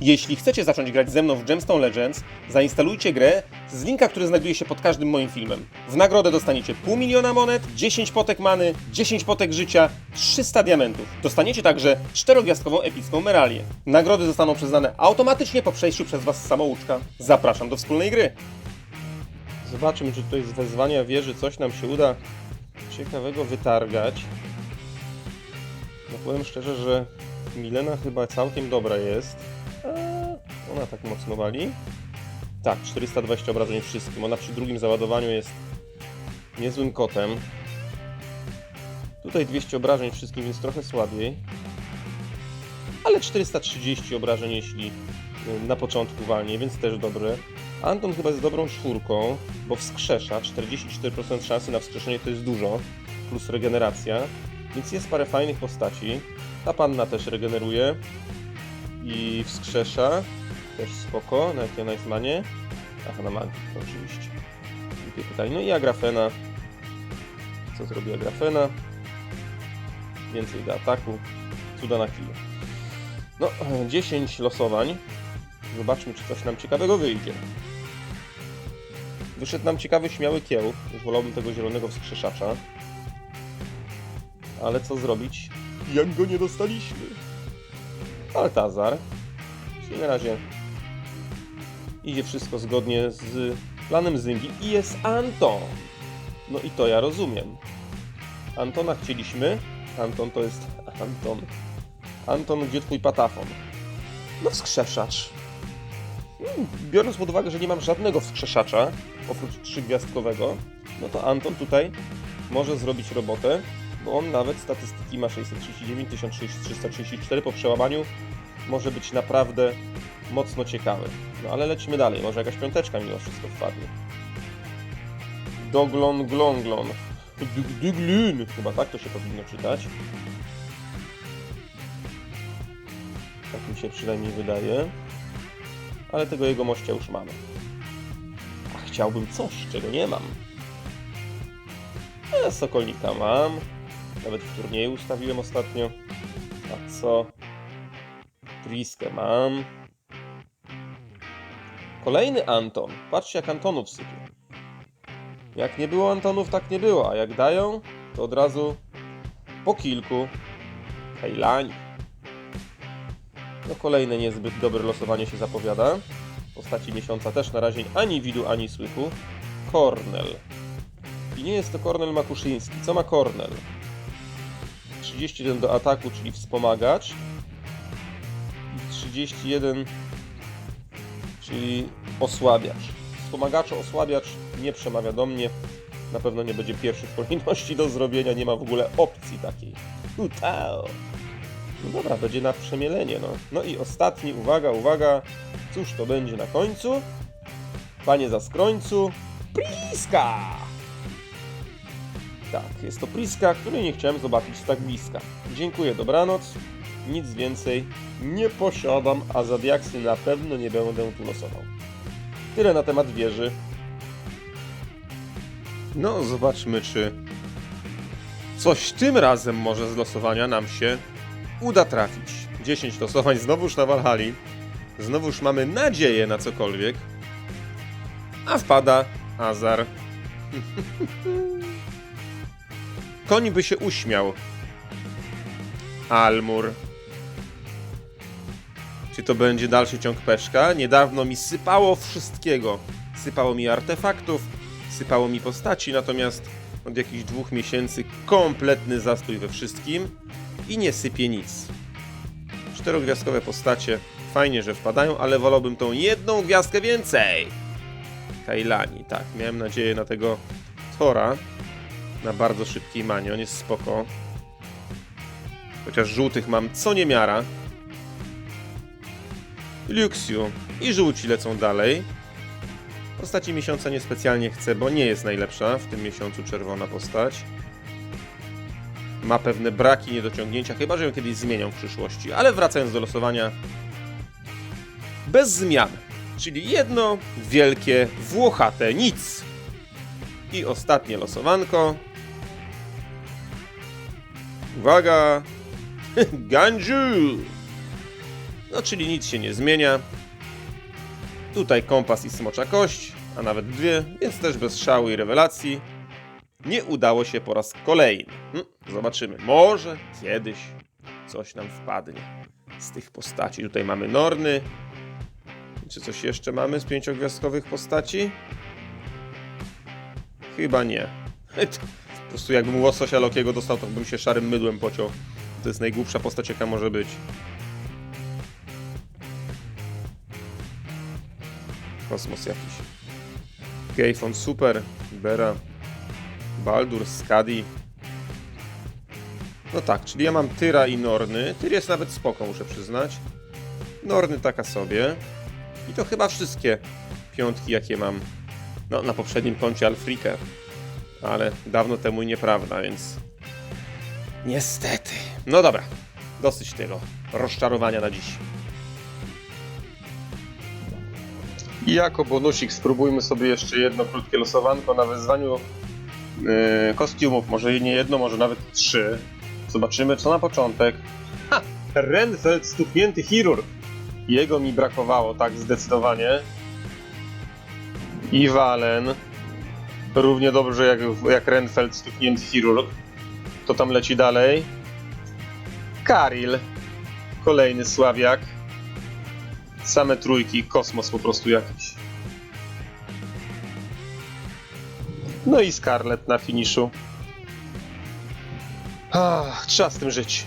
Jeśli chcecie zacząć grać ze mną w Gemstone Legends, zainstalujcie grę z linka, który znajduje się pod każdym moim filmem. W nagrodę dostaniecie pół miliona monet, 10 potek many, 10 potek życia, 300 diamentów. Dostaniecie także czterogwiazdkową epicką meralię. Nagrody zostaną przyznane automatycznie po przejściu przez Was samouczka. Zapraszam do wspólnej gry. Zobaczmy, czy tutaj z wezwania wieży coś nam się uda ciekawego wytargać. No powiem szczerze, że Milena chyba całkiem dobra jest. Ona tak mocno wali. Tak, 420 obrażeń wszystkim. Ona przy drugim załadowaniu jest niezłym kotem. Tutaj 200 obrażeń wszystkim, więc trochę słabiej. Ale 430 obrażeń, jeśli y, na początku walnie, więc też dobre. Anton chyba jest dobrą czwórką, bo wskrzesza. 44% szansy na wskrzeszenie to jest dużo, plus regeneracja. Więc jest parę fajnych postaci. Ta panna też regeneruje i wskrzesza. Też spoko, na jakie ona jest manie? Aha, na magii, to oczywiście. Głupie pytanie. No i Agrafena. Co zrobi Agrafena? Więcej do ataku. Cuda na chwilę. No, 10 losowań. Zobaczmy, czy coś nam ciekawego wyjdzie. Wyszedł nam ciekawy, śmiały kieł. Wolałbym tego zielonego wskrzeszacza. Ale co zrobić, jak go nie dostaliśmy? Altazar. Czyli na razie idzie wszystko zgodnie z planem Zyngi i jest Anton. No i to ja rozumiem. Antona chcieliśmy. Anton to jest Anton. Anton, gdzie twój patafon? No wskrzeszacz. Hmm, Biorąc pod uwagę, że nie mam żadnego wskrzeszacza, oprócz trzygwiazdkowego, no to Anton tutaj może zrobić robotę, bo on nawet statystyki ma 639, 1334 po przełamaniu może być naprawdę mocno ciekawy. No ale lecimy dalej, może jakaś piąteczka mimo wszystko wpadnie. Doglon glonglon. Dug- Duglun, chyba tak to się powinno czytać. Tak mi się przynajmniej wydaje. Ale tego jego mościa już mamy. A chciałbym coś, czego nie mam. E, Sokolnika mam. Nawet w turnieju ustawiłem ostatnio. A co? Triskę mam. Kolejny Anton. Patrzcie jak Antonów sypie. Jak nie było Antonów, tak nie było. A jak dają, to od razu po kilku. Hejlani. No kolejne niezbyt dobre losowanie się zapowiada. Postaci miesiąca też na razie ani widu, ani słychu. Kornel. I nie jest to Kornel Makuszyński. Co ma Kornel? 31 do ataku, czyli wspomagacz. I 31, czyli osłabiacz. Wspomagaczo, osłabiacz nie przemawia do mnie. Na pewno nie będzie pierwszy w kolejności do zrobienia, nie ma w ogóle opcji takiej. Utao. No dobra, będzie na przemielenie, no. No i ostatni, uwaga, uwaga. Cóż to będzie na końcu? Panie za skrońcu, Priska! Tak, jest to Priska, której nie chciałem zobaczyć tak bliska. Dziękuję, dobranoc. Nic więcej nie posiadam, a za diaksy na pewno nie będę tu losował. Tyle na temat wieży. No, zobaczmy, czy coś tym razem może z losowania nam się uda trafić. 10 losowań znowuż na Walhali. Znowuż mamy nadzieję na cokolwiek. A wpada Azar. Koń by się uśmiał. Almur. Czy to będzie dalszy ciąg peszka? Niedawno mi sypało wszystkiego. Sypało mi artefaktów, sypało mi postaci, natomiast od jakichś dwóch miesięcy kompletny zastój we wszystkim i nie sypie nic. Czterogwiazdkowe postacie, fajnie, że wpadają, ale wolałbym tą jedną gwiazdkę więcej. Kailani, tak, miałem nadzieję na tego Tora, na bardzo szybkiej manie, on jest spoko. Chociaż żółtych mam co niemiara. Luxiu i żółci lecą dalej. Postaci miesiąca niespecjalnie chcę, bo nie jest najlepsza w tym miesiącu czerwona postać. Ma pewne braki, niedociągnięcia, chyba że ją kiedyś zmienią w przyszłości. Ale wracając do losowania, bez zmian. Czyli jedno wielkie, włochate nic. I ostatnie losowanko. Uwaga! Ganju! No czyli nic się nie zmienia. Tutaj kompas i smocza kość, a nawet dwie, więc też bez szału i rewelacji. Nie udało się po raz kolejny. Hm, zobaczymy, może kiedyś coś nam wpadnie z tych postaci. Tutaj mamy Norny. Czy coś jeszcze mamy z pięciogwiazdkowych postaci? Chyba nie. Po prostu jakbym łososia Lokiego dostał, to bym się szarym mydłem pociął. To jest najgłupsza postać, jaka może być. Kosmos jakiś. Gayfon Super, Bera, Baldur, Skadi. No tak, czyli ja mam Tyra i Norny. Tyr jest nawet spoko, muszę przyznać. Norny taka sobie. I to chyba wszystkie piątki, jakie mam no, na poprzednim koncie Alfrika. Ale dawno temu i nieprawda, więc... Niestety. No dobra, dosyć tego rozczarowania na dziś. I jako bonusik spróbujmy sobie jeszcze jedno krótkie losowanko na wyzwaniu yy, kostiumów. Może nie jedno, może nawet trzy. Zobaczymy co na początek. Ha! Renfeld stuknięty chirurg. Jego mi brakowało, tak zdecydowanie. I Walen. Równie dobrze jak, jak Renfeld stuknięty chirurg. To tam leci dalej. Karil. Kolejny sławiak. Same trójki, kosmos po prostu jakiś. No i Scarlet na finiszu. Ach, trzeba z tym żyć.